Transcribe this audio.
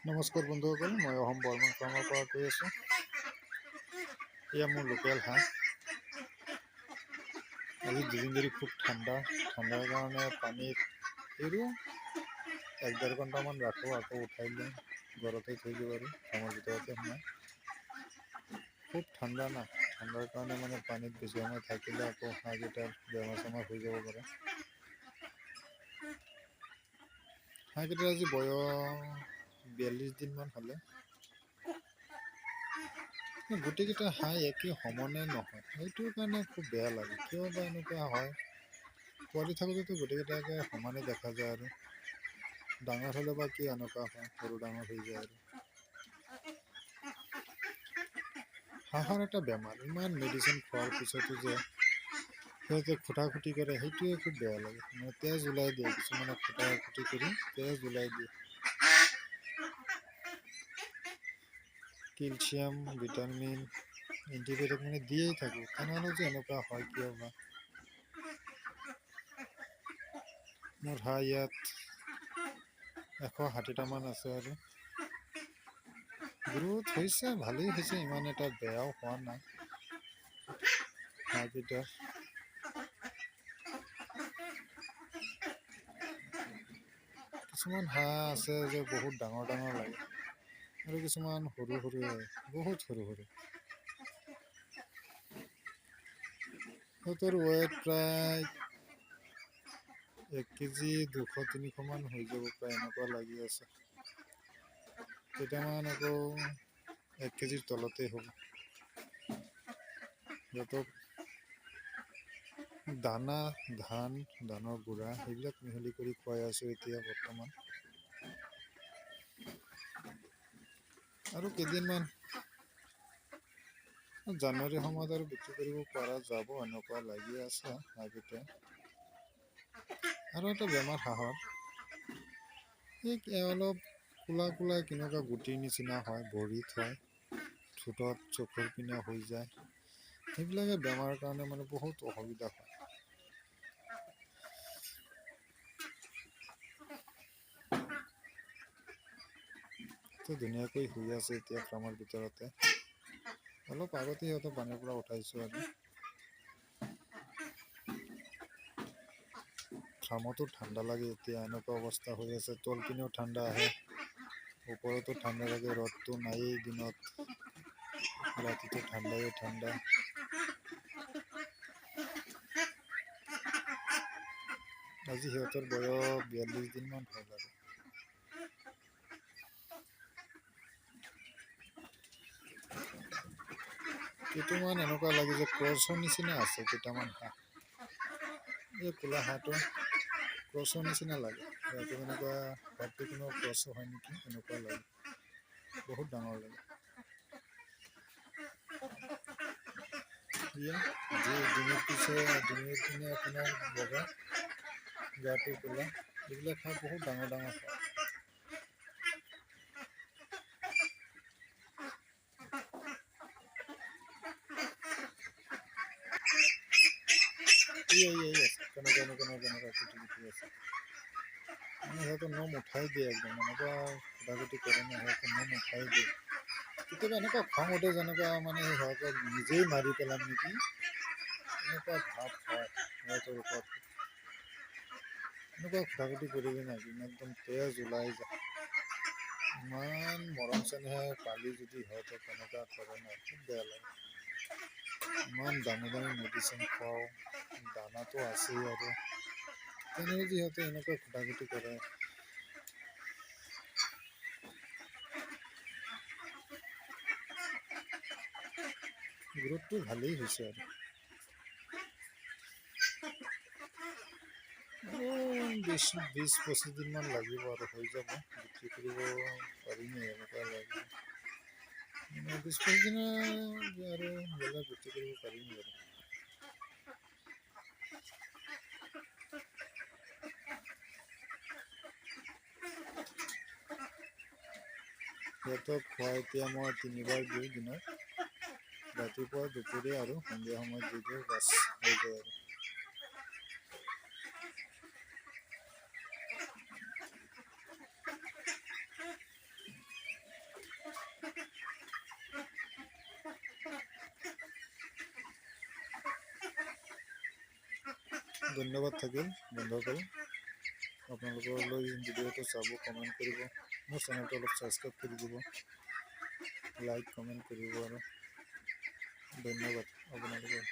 নমস্কাৰ বন্ধুসকল মই অসম বৰ্মন ফাৰ্মৰ পৰা কৈ আছোঁ। এয়া মোৰ লোকেল হাঁহ। আজি দুদিন ধৰি খুব ঠাণ্ডা, ঠাণ্ডাৰ কাৰণে পানীত এৰোঁ এক ডেৰ ঘণ্টামান ৰাখোঁ, আকৌ উঠাই লওঁ ঘৰতে থৈ দিওঁ আৰু ফাৰ্মৰ ভিতৰতে সোমাই। খুব ঠাণ্ডা না, ঠাণ্ডাৰ কাৰণে মানে পানীত বেছি সময় থাকিলে আকৌ হাঁহকেইটাৰ বেমাৰ চেমাৰ হৈ যাব পাৰে। হাঁহকেইটাৰ আজি বয়স বিয়াল্লিছ দিনমান হ'লে। গোটেইকেইটা হাঁহ একে সমানে নহয়। সেইটোৰ কাৰণে খুব বেয়া লাগে। কিয় বা এনেকুৱা হয়? পোৱালি থাকোঁতেতো গোটেইকেইটাকে সমানে দেখা যায় আৰু। ডাঙৰ হ'লে বা কি এনেকুৱা হয়? সৰু ডাঙৰ হৈ যায় আৰু। হাঁহৰ এটা বেমাৰ। ইমান মেডিচিন খোৱাৰ পিছতো যে সিহঁতে খুটা খুটি কৰে, সেইটোৱে খুব বেয়া লাগে। মানে তেজ ওলাই দিয়ে। কিছুমানে খুটা খুটি কৰি তেজ ওলাই দিয়ে। কেলছিয়াম ভিটামিন এণ্টিবায়'টিক মানে দিয়েই থাকোঁ তেনেহ'লে যে এনেকুৱা হয় কিয় বা। মোৰ হাঁহ ইয়াত এশ ষাঠিটামান আছে আৰু গ্ৰোথ হৈছে ভালেই হৈছে ইমান এটা বেয়াও হোৱা নাই। হাঁহকেইটা কিছুমান হাঁহ আছে যে বহুত ডাঙৰ ডাঙৰ লাগে। আৰু কিছুমান সৰু সৰু বহুত সৰু সৰু সিহঁতৰ ৱেট প্ৰায় এক কেজি দুশ তিনিশমান হৈ যাব প্ৰায় এনেকুৱা লাগি আছে। কেইটামান আকৌ এক কেজিৰ তলতেই হ'ব। সিহঁতক দানা, ধান ধানৰ গুড়া, সেইবিলাক মিহলি কৰি খুৱাই আছোঁ এতিয়া বৰ্তমান। আৰু কেইদিনমান জানুৱাৰী সময়ত আৰু বিক্ৰী কৰিব পৰা যাব এনেকুৱা লাগি আছে হাঁহকেইটাই আৰু এটা বেমাৰ হাঁহৰ অলপ কোলা কোলা কেনেকুৱা গুটিৰ নিচিনা হয় ভৰিত হয় ঠোঁটত চকুৰ পিনে হৈ যায়। সেইবিলাকে বেমাৰৰ কাৰণে মানে বহুত অসুবিধা হয়। তো ধুনীয়াকৈ শুই আছে এতিয়া ফাৰ্মৰ ভিতৰতে। অলপ আগতে সিহঁতক পানীৰ পৰা উঠাইছোঁ আৰু। ফাৰ্মতো ঠাণ্ডা লাগে এতিয়া, এনেকুৱা অৱস্থা হৈ আছে তল পিনেও ঠাণ্ডা আহে। ওপৰতো ঠাণ্ডা লাগে, ৰ'দটো নায়েই দিনত। ৰাতিটো ঠাণ্ডাই ঠাণ্ডা। আজি সিহঁতৰ বয়স বিয়াল্লিছ দিনমান হ'ল আৰু। কেইটামান এনেকুৱা লাগে যে ক্ৰছৰ নিচিনা আছে কেইটামান হাঁহ এই ক'লা হাঁহটো ক্ৰছৰ নিচিনা লাগে। সিহঁতে এনেকুৱা হয়তো কোনো ক্ৰছ হয় নেকি? এনেকুৱা লাগে। বহুত ডাঙৰ লাগে। ইয়া যি ডিঙিৰ পিছে ডিঙিৰ পিনে আপোনাৰ বগা, গাটো ক'লা। এইবিলাক হাঁহ বহুত ডাঙৰ ডাঙৰ হয় কুটি আছে মানে নম উঠাই দিয়ে একদম। এনেকুৱা খুটাকুটি কৰে ন সিহঁতে নম উঠাই দিয়ে কেতিয়াবা এনেকুৱা খং উঠে যেনেকুৱা মানে সিহঁতক নিজেই মাৰি পেলাম নেকি? এনেকুৱা ভাৱ হয় সিহঁতৰ ওপৰত। এনেকুৱা খুটাকুটি কৰিলে নাই একদম তেজ ওলাই যায়। ইমান মৰম চেনেহে পালি যদি সিহঁতক এনেকুৱা কৰে ন খুব বেয়া লাগে। ইমান দামী দামী মেডিচিন খুৱাওঁ দানাটো আছেই আৰু। তেনেহ'লে যে সিহঁতে এনেকুৱা খুটাখুটি কৰে। গ্ৰোথটো ভালেই হৈছে আৰু। বিছ বিছ পঁচিছ দিনমান লাগিব আৰু হৈ যাব। বিক্ৰী কৰিব পাৰিমেই, এনেকুৱা লাগিব সিহঁতক খোৱা এতিয়া মই তিনিবাৰ দিওঁ দিনত ৰাতিপুৱা দুপৰীয়া আৰু সন্ধিয়া সময়ত দি দিওঁ বাছ হৈ যায় আৰু ধন্যবাদ থাকিল বন্ধুসকল আপোনালোকলৈ ভিডিঅ'টো চাব কমেণ্ট কৰিব। মোৰ চেনেলটো অলপ ছাবস্ক্ৰাইব কৰি দিব। লাইক কমেণ্ট কৰিব আৰু। ধন্যবাদ আপোনালোকৰ।